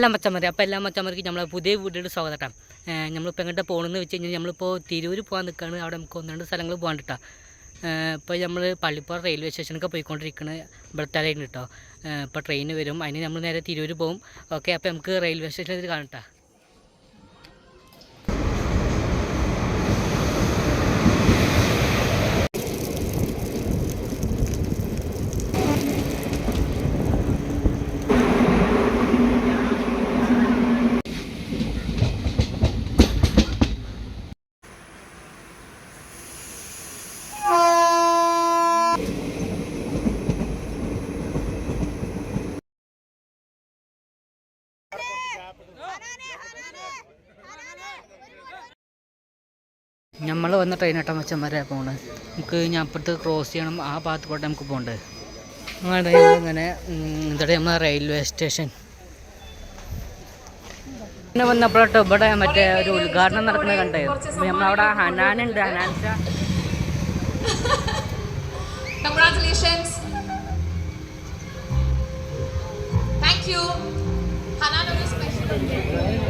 എല്ലാ മച്ചന്മാരെ അപ്പോൾ എല്ലാ മച്ചന്മാർക്ക് നമ്മളെ പുതിയ വീട്ടിലോട്ട് സ്വാഗതം കേട്ടോ നമ്മളിപ്പോൾ എങ്ങോട്ട് പോകണമെന്ന് വെച്ച് കഴിഞ്ഞാൽ നമ്മളിപ്പോൾ തിരൂർ പോകാൻ നിൽക്കുകയാണ് അവിടെ നമുക്ക് ഒന്ന് രണ്ട് സ്ഥലങ്ങൾ പോകാൻ കേട്ടോ ഇപ്പോൾ നമ്മൾ പള്ളിപ്പുറം റെയിൽവേ സ്റ്റേഷനൊക്കെ പോയിക്കൊണ്ടിരിക്കുന്നത് ഇവിടുത്തെ കേട്ടോ ഇപ്പോൾ ട്രെയിൻ വരും. അതിന് നമ്മൾ നേരെ തിരൂർ പോകും ഓക്കെ അപ്പോൾ നമുക്ക് റെയിൽവേ സ്റ്റേഷനിൽ കാണാം നമ്മൾ വന്ന ട്രെയിൻ ഏട്ടാ വരെ പോകണത് നമുക്ക് ഞാൻ അപ്പുറത്ത് ക്രോസ് ചെയ്യണം. ആ ഭാഗത്ത് കൂടെ നമുക്ക് പോകണ്ടേ അങ്ങനെ ഇങ്ങനെ എന്താണ് നമ്മൾ റെയിൽവേ സ്റ്റേഷൻ പിന്നെ വന്നപ്പോഴോട്ട് ഇവിടെ മറ്റേ ഒരു ഉദ്ഘാടനം നടക്കുന്നത് കണ്ടേ. നമ്മളവിടെ ഹനാനുണ്ട്. ഹനാൻസ. Congratulations. Thank you. Hanan ഒരു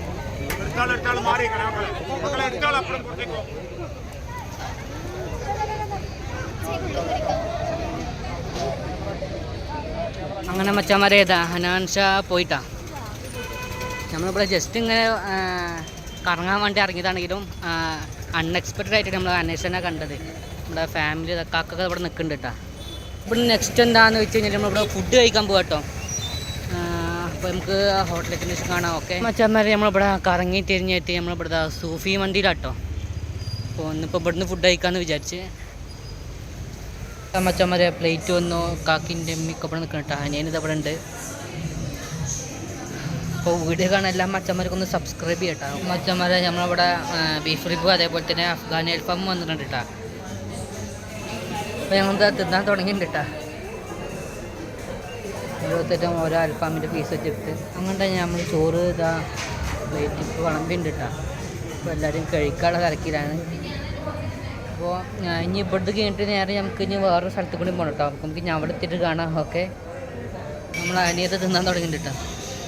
അങ്ങനെ മച്ചാമാരെ ഏതാ ഹനാൻഷ പോയിട്ടാ. നമ്മളിവിടെ ജസ്റ്റ് ഇങ്ങനെ കറങ്ങാൻ വേണ്ടി ഇറങ്ങിയതാണെങ്കിലും അൺഎക്സ്പെക്റ്റഡ് ആയിട്ട് നമ്മൾ അന്വേഷണ കണ്ടത്. നമ്മുടെ ഫാമിലി കാക്കൊക്കെ ഇവിടെ നിൽക്കുന്നുണ്ട് കേട്ടോ ഇവിടെ നെക്സ്റ്റ് എന്താണെന്ന് വെച്ച് കഴിഞ്ഞാൽ നമ്മളിവിടെ ഫുഡ് കഴിക്കാൻ പോകാം കേട്ടോ അപ്പോൾ നമുക്ക് ഹോട്ടലേക്ക് ശേഷം കാണാം ഓക്കെ മച്ചന്മാരെ നമ്മളിവിടെ കറങ്ങി തിരിഞ്ഞെത്തി നമ്മളിവിടെ സൂഫി മന്തിയിലാട്ടോ അപ്പോൾ ഒന്നിപ്പോൾ ഇവിടുന്ന് ഫുഡ് കഴിക്കാമെന്ന് വിചാരിച്ച്. മച്ചന്മാരെ പ്ലേറ്റ് വന്നു കാക്കിന്റെ അമ്മിക്ക് ഇവിടെ നിൽക്കണം കേട്ടോ. അനിയനിത് അവിടെ ഉണ്ട്. അപ്പോൾ വീഡിയോ കാണാൻ എല്ലാം മച്ചന്മാർക്കൊന്ന് സബ്സ്ക്രൈബ് ചെയ്യട്ടോ. മച്ചന്മാരെ നമ്മളിവിടെ ബീഫ് റിബും അതേപോലെ തന്നെ അഫ്ഗാനി അൽഫാമും വന്നിട്ടുണ്ട് കേട്ടോ. അപ്പോൾ ഞങ്ങൾ തിന്നാൻ തുടങ്ങിയിട്ടുണ്ട് കേട്ടോ. ഓരോരുത്തരും ഓരോ അൽഫാമിന്റെ പീസ് വെച്ചിട്ട് അങ്ങനെ നമ്മൾ ചോറ് ഇതാ പ്ലേറ്റ് ഇപ്പോൾ വിളമ്പിണ്ട് അപ്പോൾ എല്ലാവരും കഴിക്കാനുള്ള തിരക്കിലാണ്. അപ്പോൾ ഇനി ഇവിടുത്തെ കഴിഞ്ഞിട്ട് നേരെ നമുക്ക് ഇനി വേറൊരു സ്ഥലത്ത് കൂടി പോകണം കേട്ടോ. നമുക്ക് ഇനി അവിടെ എത്തിയിട്ട് കാണാം. ഓക്കെ? നമ്മൾ അനിയത്ത് തിന്നാൻ തുടങ്ങിയിട്ടുണ്ട് കേട്ടോ.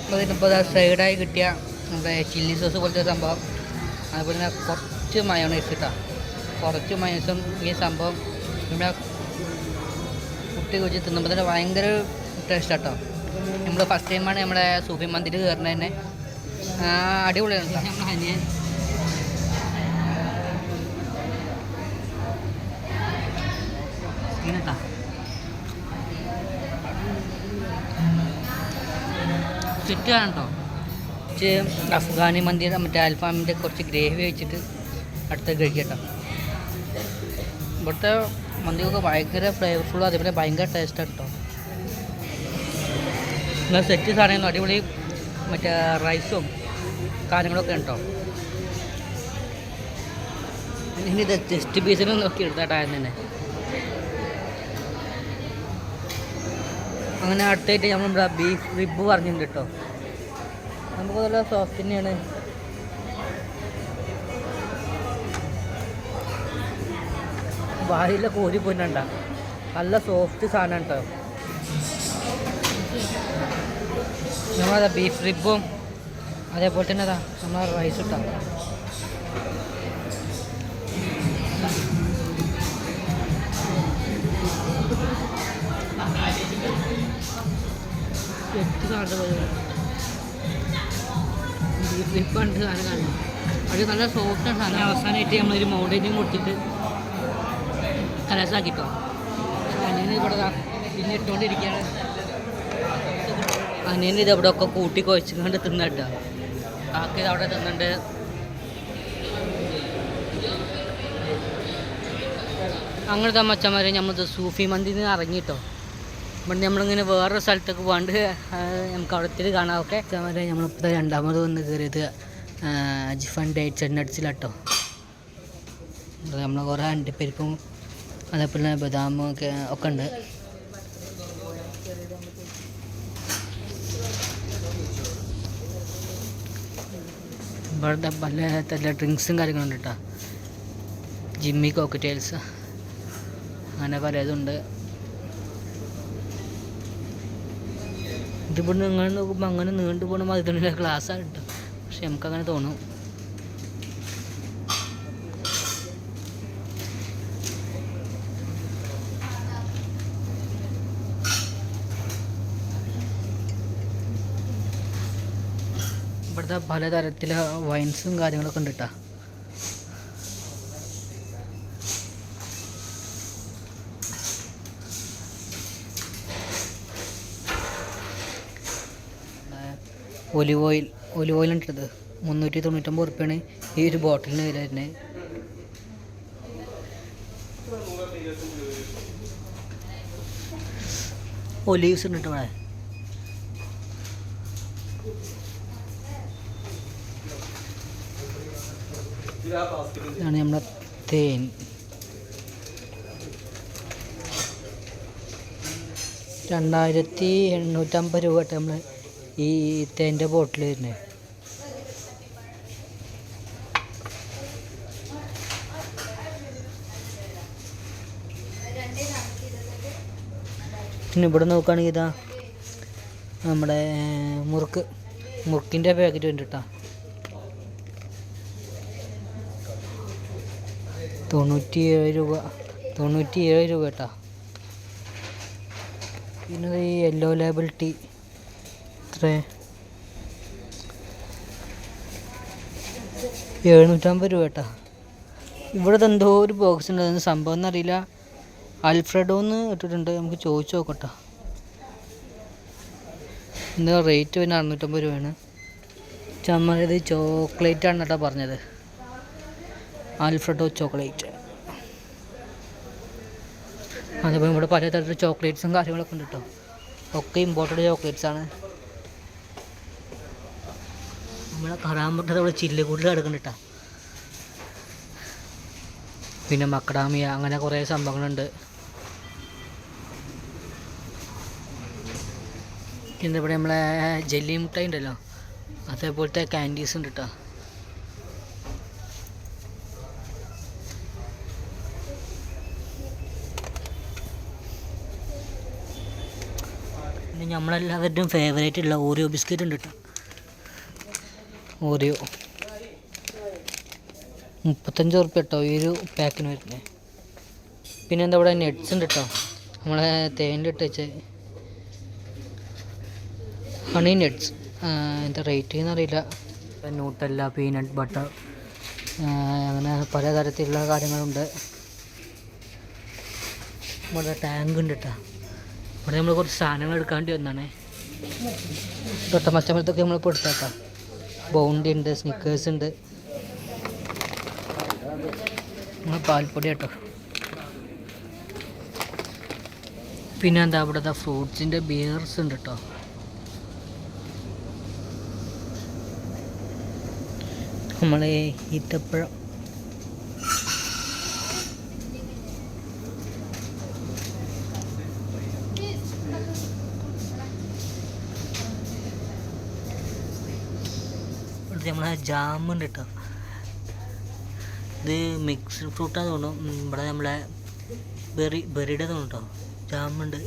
അപ്പോൾ ഇതിനിപ്പോൾ സൈഡായി കിട്ടിയ നമ്മുടെ ചില്ലി സോസ് പോലത്തെ സംഭവം. അതുപോലെ തന്നെ കുറച്ച് മയോണൈസ് കേട്ടോ. കുറച്ച് മയോണൈസും ഈ സംഭവം നമ്മുടെ കുട്ടി കുറിച്ച് തിന്നുമ്പോൾ തന്നെ ഭയങ്കര ടേസ്റ്റ് കേട്ടോ. നമ്മൾ ഫസ്റ്റ് ടൈമാണ് നമ്മുടെ സൂഫി മന്ദിരി കയറുന്നത് തന്നെ. അടിപൊളിയാണ് ചുറ്റാണ് കേട്ടോ അഫ്ഗാനി മന്ദിര മറ്റേ അൽഫാമിന്റെ കുറച്ച് ഗ്രേവി വെച്ചിട്ട് അടുത്ത് കഴിക്കട്ടോ ഇവിടുത്തെ മന്തിയൊക്കെ ഭയങ്കര ഫ്ലേവർഫുള്ളും അതേപോലെ ഭയങ്കര ടേസ്റ്റാണ് കേട്ടോ എന്നാൽ സെറ്റ് സാധനം അടിപൊളി മറ്റേ റൈസും കാര്യങ്ങളൊക്കെ ഉണ്ടോ? ഇനി ഇത് ചെസ്റ്റ് പീസിനും നോക്കി എടുത്താട്ടായിരുന്നു തന്നെ. അങ്ങനെ അടുത്തായിട്ട് നമ്മൾ ഇവിടെ ബീഫ് റിബ് പറഞ്ഞിട്ടുണ്ട് കേട്ടോ. നമുക്ക് നല്ല സോഫ്റ്റ് തന്നെയാണ്. വായിലൊക്കെ ഊരി പോയിട്ടുണ്ട നല്ല സോഫ്റ്റ് സാധനം കേട്ടോ. നമ്മളതാ ബീഫ് റിബും അതേപോലെ തന്നെ അതാ നമ്മൾ റൈസ് ഇട്ടാ എട്ട് നല്ല സോഫ്റ്റാണ് സാധനം. അവസാനമായിട്ട് നമ്മളൊരു മൗണ്ടൈനും കൊടുത്തിട്ട് കലസാക്കിട്ടോ അങ്ങനെ ഇവിടെ പിന്നെ ഇട്ടുകൊണ്ടിരിക്കുകയാണ് അനിയൻ ഇത് അവിടെ ഒക്കെ കൂട്ടി കുഴച്ചുകൊണ്ട് തിന്നട്ടോ. ഇത് അവിടെ തിന്നുണ്ട്. അങ്ങനത്തെ മച്ചന്മാരെ നമ്മളിത് സൂഫി മന്തിയിൽ നിന്ന് ഇറങ്ങിട്ടോ ഇവിടെ നമ്മളിങ്ങനെ വേറൊരു സ്ഥലത്തേക്ക് പോകാണ്ട് നമുക്ക് അവിടെ എത്തിയിട്ട് കാണാം ഓക്കെ? മച്ചന്മാരെ നമ്മളിപ്പോൾ രണ്ടാമത് വന്ന് കയറിയത് അജിഫാൻ ഡേറ്റ് നട്ട്സിലാട്ടോ നമ്മൾ കുറേ അണ്ടിപ്പരിപ്പും അതേപോലെ ബദാമൊക്കെ ഒക്കെ ഉണ്ട്. ഇവിടുത്തെ പല തര ഡ്രിങ്ക്സും കാര്യങ്ങളുണ്ട് കേട്ടോ ജിമ്മി കോക്കറ്റെയിൽസ് അങ്ങനെ പലതുണ്ട്. ഇതിപ്പോൾ നിങ്ങൾ നോക്കുമ്പോൾ അങ്ങനെ നീണ്ടു പോകണ മാതിരി ക്ലാസ്സാണ് കേട്ടോ പക്ഷെ നമുക്കങ്ങനെ തോന്നും. ഇവിടുത്തെ പലതരത്തിലെ വൈൻസും കാര്യങ്ങളൊക്കെ ഉണ്ട് കേട്ടോ ഒലിവ് ഓയിൽ ഒലിവ് ഓയിൽ ഉണ്ടത് മുന്നൂറ്റി തൊണ്ണൂറ്റൊമ്പത് റുപ്യാണ് ഈ ഒരു ബോട്ടിലിന് വില വരുന്നത്. ഒലീവ്സ് ഉണ്ട് ഇവിടെ. ഇതാണ് നമ്മുടെ തേൻ. രണ്ടായിരത്തി എണ്ണൂറ്റമ്പത് രൂപ കേട്ടോ നമ്മൾ ഈ തേന്റെ ബോട്ടിൽ വരുന്നത് പിന്നെ ഇവിടെ നോക്കുകയാണെങ്കിൽ ഇതാ നമ്മുടെ മുറുക്ക്. മുറുക്കിന്റെ പാക്കറ്റ് ഉണ്ട് തൊണ്ണൂറ്റി ഏഴ് രൂപ. തൊണ്ണൂറ്റി ഏഴ് രൂപ കേട്ടോ. പിന്നെ ഈ യെല്ലോ ലേബിൾ ടീ ഇത്ര എഴുന്നൂറ്റമ്പത് രൂപ കേട്ടോ. ഇവിടെ എന്തോ ഒരു ബോക്സ് ഉണ്ട്. അതിന് സംഭവം എന്നറിയില്ല. അൽഫ്രഡോ എന്ന് ഇട്ടിട്ടുണ്ട്. നമുക്ക് ചോദിച്ചു നോക്കട്ടോ. എന്താ റേറ്റ് പിന്നെ അറുന്നൂറ്റമ്പത് രൂപയാണ്. ചമ്മ ഇത് ചോക്ലേറ്റ് ആണ് കേട്ടോ പറഞ്ഞത്. Alfredo chocolate. അതേപോലെ ഇവിടെ പലതരത്തിലുള്ള ചോക്ലേറ്റ്സും കാര്യങ്ങളൊക്കെ ഉണ്ട് കേട്ടോ ഒക്കെ ഇമ്പോർട്ടഡ് ചോക്ലേറ്റ്സ് ആണ്. നമ്മളെ കറാമ്പട്ടത് ഇവിടെ ചില്ലുകൂടിൽ കിടക്കുന്നുണ്ട് കേട്ടോ പിന്നെ മക്കടാമിയ അങ്ങനെ കുറേ സംഭവങ്ങളുണ്ട്. പിന്നെ ഇവിടെ നമ്മളെ ജെല്ലി മുട്ടായി ഉണ്ടല്ലോ. അതേപോലത്തെ ക്യാൻഡീസ് ഉണ്ട് കേട്ടോ നമ്മളെല്ലാവരുടെയും ഫേവറേറ്റ് ഉള്ള ഓറിയോ ബിസ്ക്കറ്റ് ഉണ്ട് കേട്ടോ ഓറിയോ മുപ്പത്തഞ്ച് ഉറുപ്പ്യ കേട്ടോ ഈ ഒരു പാക്കിന് വരുന്നത് പിന്നെ എന്താ ഇവിടെ നെറ്റ്സ് ഉണ്ട് കേട്ടോ നമ്മളെ തേനിലിട്ട് വെച്ച് ഹണി നെറ്റ്സ് എന്താ റേറ്റ് എന്നറിയില്ല നൂട്ടല്ല പീനട്ട് ബട്ടർ അങ്ങനെ പല തരത്തിലുള്ള കാര്യങ്ങളുണ്ട്. നമ്മുടെ ടാങ്ക് ഉണ്ട് കേട്ടോ ഇവിടെ നമ്മൾ കുറച്ച് സാധനങ്ങൾ എടുക്കാണ്ടി വന്നാണേ. തൊട്ട മച്ചമ്പലത്തൊക്കെ നമ്മൾ കൊടുത്തേക്കാം ബൗണ്ടി ഉണ്ട് സ്നിക്കേഴ്സ് ഉണ്ട്. പാൽപ്പൊടി കേട്ടോ പിന്നെ എന്താ ഇവിടുത്തെ ഫ്രൂട്ട്സിന്റെ ബിയർസ് ഉണ്ട് കേട്ടോ നമ്മളെ ഈത്തപ്പഴം ഇവിടുത്തെ നമ്മളെ ജാമുണ്ട് കേട്ടോ ഇത് മിക്സ്ഡ് ഫ്രൂട്ടാന്ന് തോന്നുന്നു. ഇവിടെ നമ്മളെ ബെറി ബെറിയുടെ തോന്നും കേട്ടോ ജാമുണ്ട്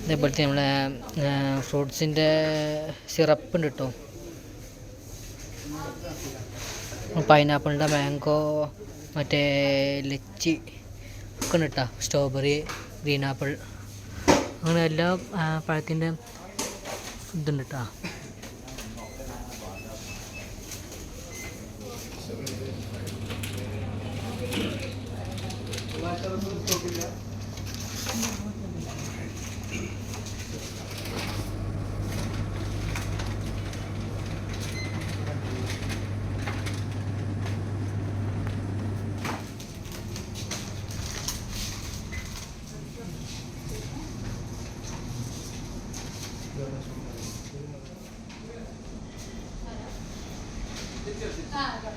അതേപോലത്തെ നമ്മളെ ഫ്രൂട്ട്സിന്റെ സിറപ്പ് ഉണ്ട് കേട്ടോ പൈനാപ്പിളിന്റെ മാംഗോ മറ്റേ ലച്ചി ഒക്കെ ഉണ്ട് കേട്ടോ സ്ട്രോബെറി ഗ്രീൻ ആപ്പിൾ അങ്ങനെ എല്ലാ പഴത്തിന്റെ ഇതുണ്ട് കേട്ടോ Ah, agora.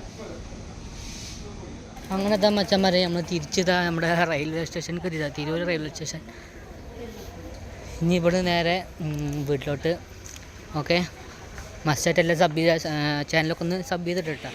അങ്ങനെ ഇതാ മച്ചന്മാരെ നമ്മൾ തിരിച്ചിതാ നമ്മുടെ റെയിൽവേ സ്റ്റേഷൻ കരുതാ തിരൂർ റെയിൽവേ സ്റ്റേഷൻ ഇനി ഇവിടെ നേരെ വീട്ടിലോട്ട്. ഓക്കെ മസ്റ്റായിട്ട് എല്ലാം സബ് ചെയ്ത ചാനലൊക്കെ ഒന്ന് സബ് ചെയ്തിട്ട്